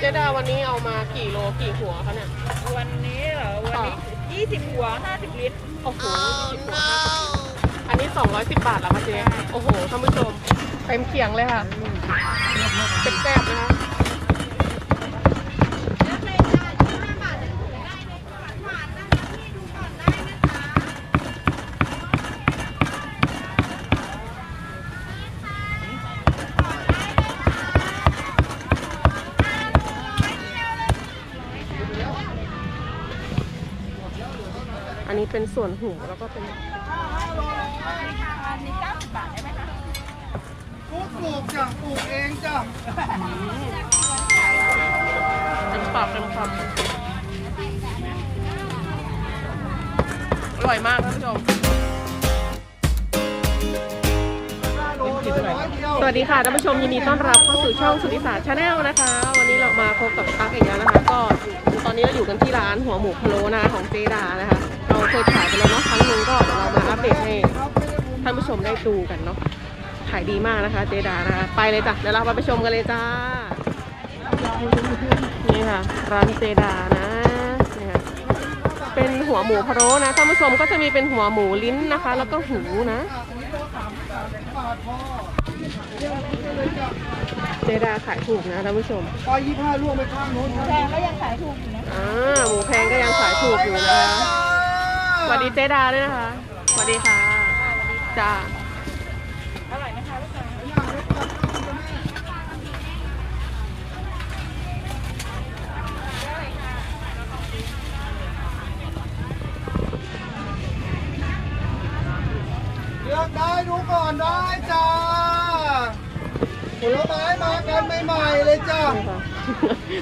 เจดาวันนี้เอามากี่โลกี่หัวคะเนี่ย วันนี้เหรอ วันนี้ยี่สิบหัวห้าสิบลิตร โอ้โห20หัว50อันนี้ 210 บาทแล้วคะเจ๊ โอ้โหท่านผู้ชม เต็มเขียงเลยค่ะ เป็นแซ่บๆนะคะ เป็นส่วนหูแล้วก็เป็นอันนี้เก้าสิบบาทได้ไหมคะปลูกปลูกจ้ะปลูกเองจ้ะเต็มปากเต็มคำอร่อยมากท่านผู้ชมโลเลยร้อยเดียวสวัสดีค่ะท่านผู้ชมยินดีต้อนรับเข้าสู่ช่องสุริสาชาแนลนะคะ วันนี้เรามาพบกับตั๊กอีกแล้วนะคะ ก็ตอนนี้เราอยู่กันที่ร้านหัวหมูพะโล้นะคะของเจดานะคะ เราเคยถ่ายไปแล้วเนาะครั้งหนึงก็เดี๋ยวเรามาอัปเดตให้ท่านผู้ชมได้ดูกันเนาะขายดีมากนะคะเจดานะคะไปเลยจ้ะเดี๋ยวเราไปชมกันเลยจ้า นี่ค่ะ ร้านเจดานะนี่ค่ะเป็นหัวหมูพะโล้นะท่านผู้ชมก็จะมีเป็นหัวหมูลิ้นนะคะ แล้วก็หูนะเจดาขายถูกนะท่านผู้ชมปลายี่ห้าล่วงไปข้างโน้นแพงก็ยังขายถูกอยู่นะอ่าหมูแพงก็ยังขายถูกอยู่นะคะส วัสดีเจดาด้วยนะคะสวัสดีค่ะจ้าอร่อยไหมคะลูกค้าเลือกได้ดูก่อนได้จ้าผลไม้มากันใหม่ๆเลยจ้า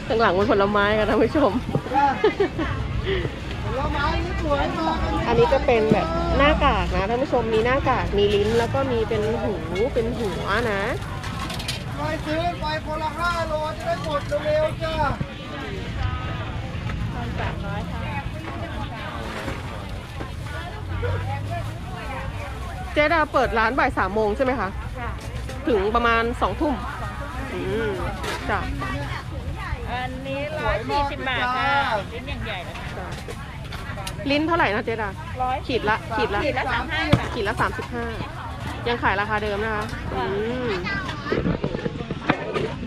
ข้างหลังเป็นผลไม้ค่ะท่านผู้ชม จ้ะผลไม้นี่สวยมากันอันนี้จะเป็นแบบหน้ากากนะท่านผู้ชมมีหน้ากากมีลิ้นแล้วก็มีเป็นหูเป็นหัวนะไปซื้อไปคนละห้าโลจะได้หมดเร็วๆจ้าสามร้อยค่ะเจดาเปิดร้านบ่ายสามโมงใช่ไหมคะค่ะถึงประมาณสองทุ่มอืมจ้ะอันนี้ร้อยสี่สิบบาทค่ะลิ้นอย่างใหญ่เลยค่ะจ้ะ ลิ้นเท่าไหร่นะเจดาร้อยขีดละขีดละขีดละสามห้าค่ะขีดละสามสิบห้ายังขายราคาเดิมนะคะอืม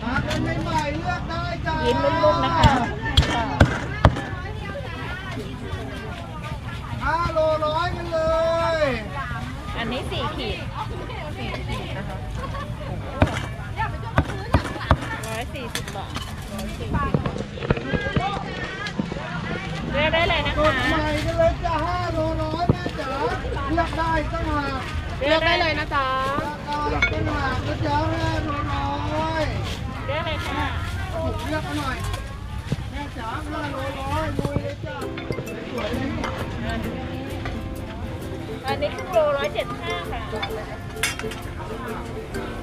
มากันใหม่ๆเลือกได้จ้ายิ้ยิ้มลุ่มๆนะคะห้าโลร้อยกันเลย อันนี้สี่ขีดสี่ขีดนะคะร้อยสี่สิบบาทร้อยสี่สิบ เลือกได้เลยนะกคะดใหม่กันเลยจ้าห้าโลร้อยแม่จ๋าเลือกได้ตั้งหากเลือกได้เลยนะจ๊ะ เลือกได้ตั้งหากนะจ๊ะห้าโลร้อยเลือกเลยค่ะเลือกเอาหน่อยแม่จ๋าห้าโลร้อยลุยเลยจ้าสวยเลยนี่อันนี้ครึ่งโลร้อยเจ็ดห้าค่ะ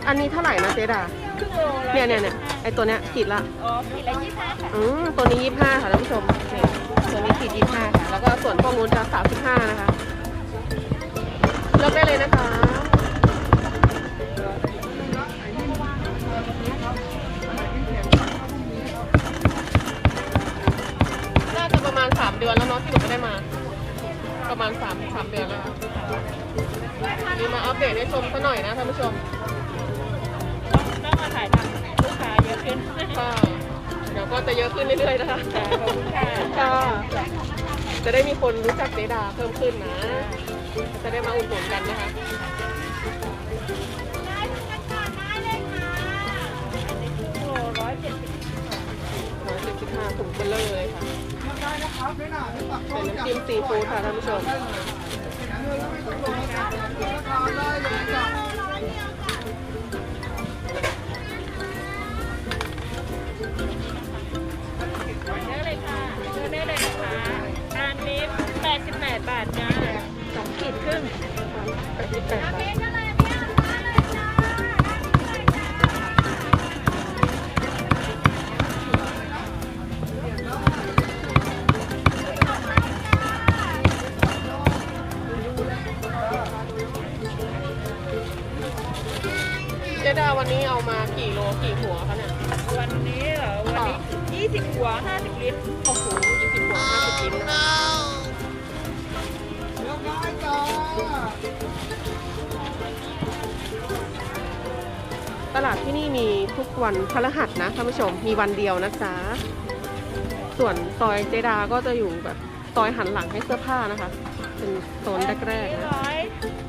อันนี้เท่าไหร่นะเจดาครึ่งโลร้อยเนี่ยเนี่ยเนี่ยไอตัวเนี้ยขีดละ อ๋อขีดละยี่สิบห้าค่ะ อืมตัวนี้ยี่ห้าค่ะท่านผู้ชมนี่ ส่วนี้ขีดยี่ห้าค่ะแล้วก็ส่วนพวกนู้นจะสามสิบห้านะคะเลือกได้เลยนะคะ จะได้มีคนรู้จักเจดาเพิ่มขึ้นนะ จะได้มาอุดหนุนกันนะคะ โลร้อยเจ็ดสิบร้อยเจ็ดสิบห้าถุงเบลเลอเลยค่ะเลือกได้นะครับไม่น่าไม่ปักเป็นน้ำจิ้มซีฟู้ดค่ะท่านผู้ชม เจ๊ดาวันนี้เอามากี่โลกี่หัวคะเนี่ยวันนี้เหรอวันนี้ยี่สิบหัวห้าสิบลิตรโอ้โหยี่สิบหัวห้าสิบลิตรเรียอร้อยจ้าตลาดที่นี่มีทุกวันพฤหัสนะท่านผู้ชมมีวันเดียวนะจ๊ะส่วนซอยเจดาก็จะอยู่แบบซอยหันหลังให้เสื้อผ้านะคะ เป็นโซนแรกๆนะ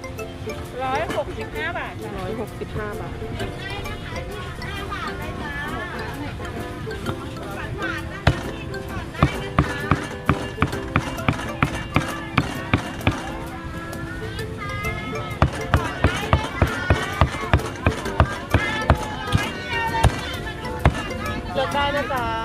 ร้อยร้อยหกสิบห้าบาทจ้ะร้อยหกสิบห้าบาทเลือกได้นะจ๊ะ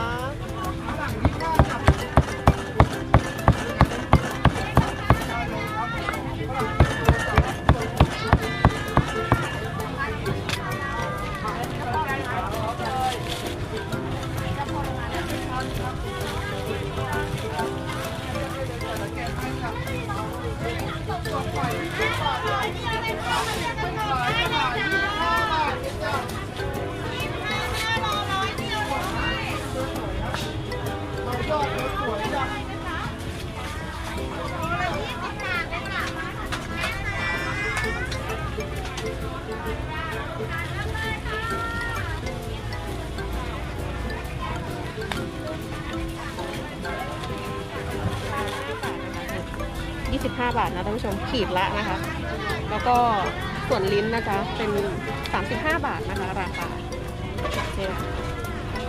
25 บาทนะท่านผู้ชมขีดละนะคะ แล้วก็ส่วนลิ้นนะคะเป็น 35 บาทนะคะ ราคาเนี่ย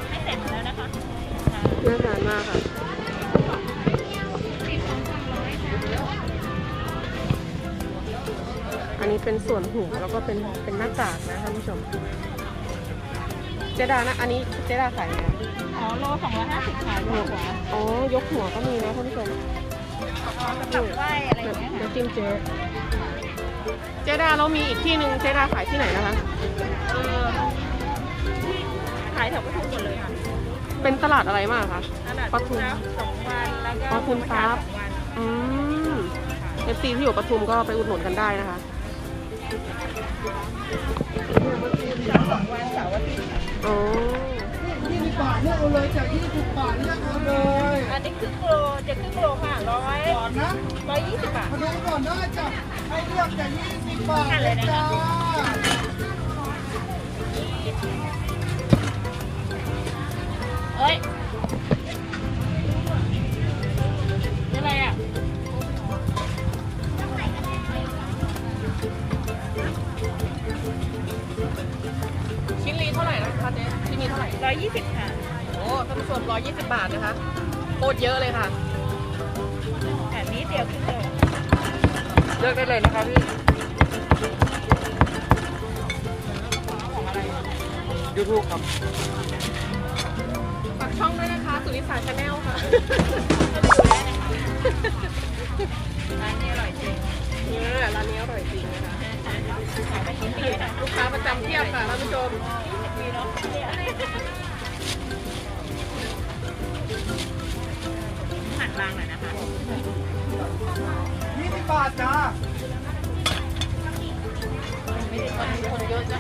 ไม่เสร็จแล้วนะคะน่าทานมากค่ะอันนี้เป็นส่วนหูแล้วก็เป็นเป็นหน้ากากนะท่านผู้ชม เจดานะ อันนี้เจดาขายไงอ๋อโลสองร้อยห้าสิบขายโลกว่าอ๋อยกหัวก็มีนะท่านผู้ชม กับไหวอะไรอย่างเงี้ยค่ะน้ำจิ้มเจ๊เจดาเรามีอีกที่หนึ่งเจดาขายที่ไหนนะคะ เออขายแถวปทุมหมดเลยค่ะเป็นตลาดอะไรมากคะตลาดปทุมทรัพย์สองวันแล้วก็ปทุมทรัพย์สองวันอืมเอฟซีที่อยู่ปทุมก็ไปอุดหนุนกันได้นะคะสองวันเสาร์อาทิตย์ค่ะอ๋อ ยี่สิบบาทเลือกเอาเลยจากยี่สิบบาทเลือกเอาเลยอันนี้ครึ่งโลจะครึ่งโลค่ะร้อยก่อนนะร้อยยี่สิบบาทมาดูก่อนได้จ้ะให้เลือกจากยี่สิบบาทเลยจ้า ยูทูบครับ ฝากช่องด้วยนะคะ สุริสาชาแนลค่ะร้านนี้อร่อยจริงเนี่ยร้านนี้อร่อยจริงนะคะขายมากี่ปีแล้วลูกค้าประจำเทียบค่ะท่านผู้ชมปีเนาะหันบางหน่อยนะคะยี่สิบบาทจ้า คนเยอะจ้ะ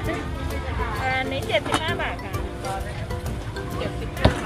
อันนี้เจ็ดสิบห้าบาทค่ะเจ็ดสิบห้า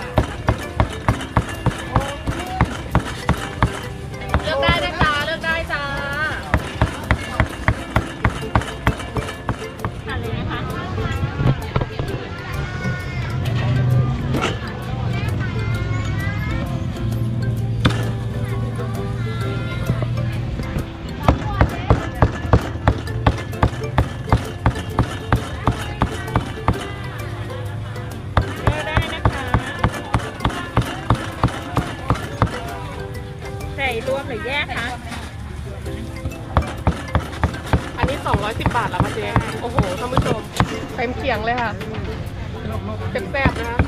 210 บาทแล้วค่ะเจ๊ โอ้โหท่านผู้ชมเต็มเขียงเลยค่ะแซ่บๆนะคะ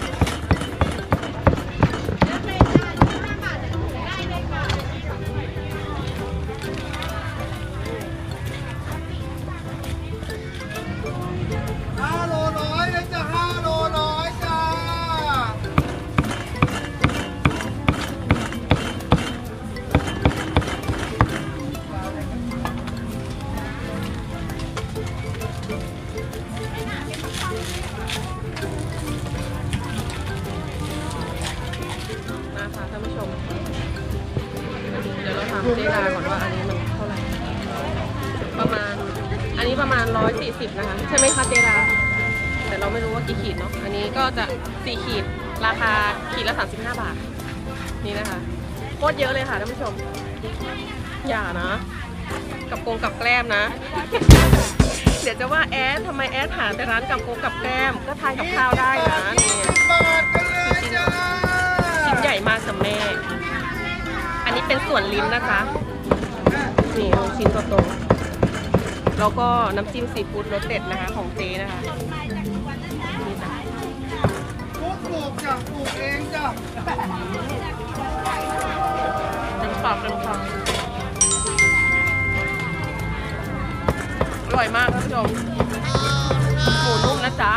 แต่เราไม่รู้ว่ากี่ขีดเนาะอันนี้ก็จะสี่ขีดราคาขีดละสามสิบห้าบาท นี่นะคะโคตรเยอะเลยค่ะท่านผู้ชม อย่านะ กับโกงกับแกล้มนะ เดี๋ยวจะว่าแอดทำไมแอดหาแต่ร้านกับโกงกับแกล้มก็ทานกับข้าวได้นะนี่ชิ้นใหญ่มากกับแม่ อันนี้เป็นส่วนลิ้นนะคะนี่ชิ้นโตๆแล้วก็น้ำจิ้มซีฟู้ดรสเด็ดนะคะของเจนะคะ จ้ะปลูกเองจ้ะเต็มปากเต็มคำอร่อยมากท่านผู้ชมหมูนุ่มนะจ๊ะ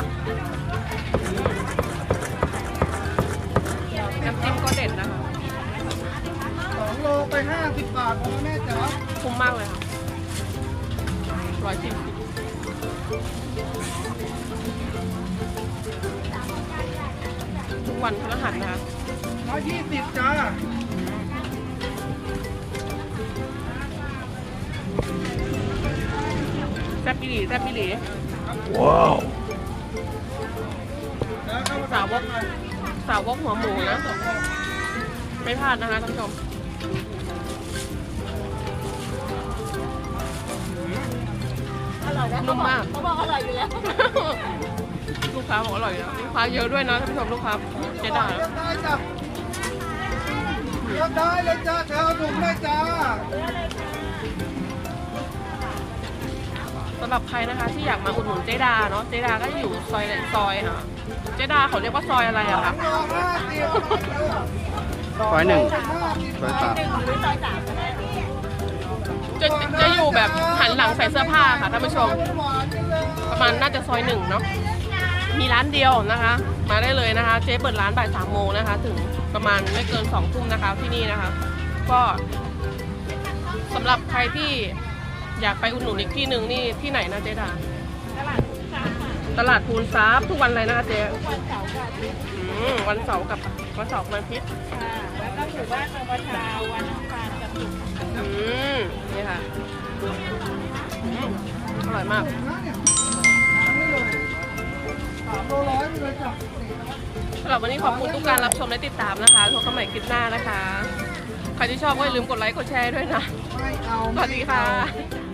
น้ำจิ้มก็เด็ดนะคะสองโลไปห้าสิบบาทพอแม่จ๋าคุ้มมากเลยค่ะร้อยสิบทุก วันพฤหัสนะคะร้อยยี่สิบจ้าแซ่บปิหลีแซ่บปิหลีแล้วเข้ามาสาวกสาวกหัวหมูนะ ไม่พลาดนะคะท่านผู้ชมอร่อยนะนุ่มมาก เขาบอกอร่อยอยู่แล้ว ลูกค้าบอกอร่อยนะลูกค้าเยอะด้วยนะท่านผู้ชมลูกค้าเจ๊ดาเลือกได้จ้ะเลือกได้เลยจ้าเธอเอาถุงเลยจ้าสำหรับใครนะคะที่อยากมาอุดหนุนเจ๊ดาเนาะเจ๊ดาก็อยู่ซอยซอยค่ะเจ๊ดาเขาเรียกว่าซอยอะไรอะคะสองห้าสิบร้อยหนึ่งห้าสิบร้อยสามหนึ่งหรือซอยสามก็ได้จะจะอยู่แบบหันหลังใส่เสื้อผ้าค่ะท่านผู้ชมหวานจังเลยประมาณน่าจะซอยหนึ่งเนาะ มีร้านเดียวนะคะ มาได้เลยนะคะ เจ๊เปิดร้านบ่ายสามโมงนะคะ ถึงประมาณไม่เกินสองทุ่มนะคะที่นี่นะคะ ก็สำหรับใครที่อยากไปอุดหนุนอีกที่หนึ่งนี่ที่ไหนนะเจ๊ดาตลาดภูนทรัพย์ทุกวันอะไรนะคะเจ๊วันเสาร์กับอืมวันเสาร์กับวันเสาร์วันอาทิตย์ค่ะแล้วก็หมู่บ้านนวชาวันอังคารกับศุกร์อืมนี่ค่ะอืมอร่อยมาก สามโลร้อยไปเลยจ้ะสำหรับวันนี้ขอบคุณทุกการรับชมและติดตามนะคะพบกันใหม่คลิปหน้านะคะ ใครที่ชอบก็อย่าลืมกดไลค์กดแชร์ด้วยนะไม่เอาสวัสดีค่ะไม่เอา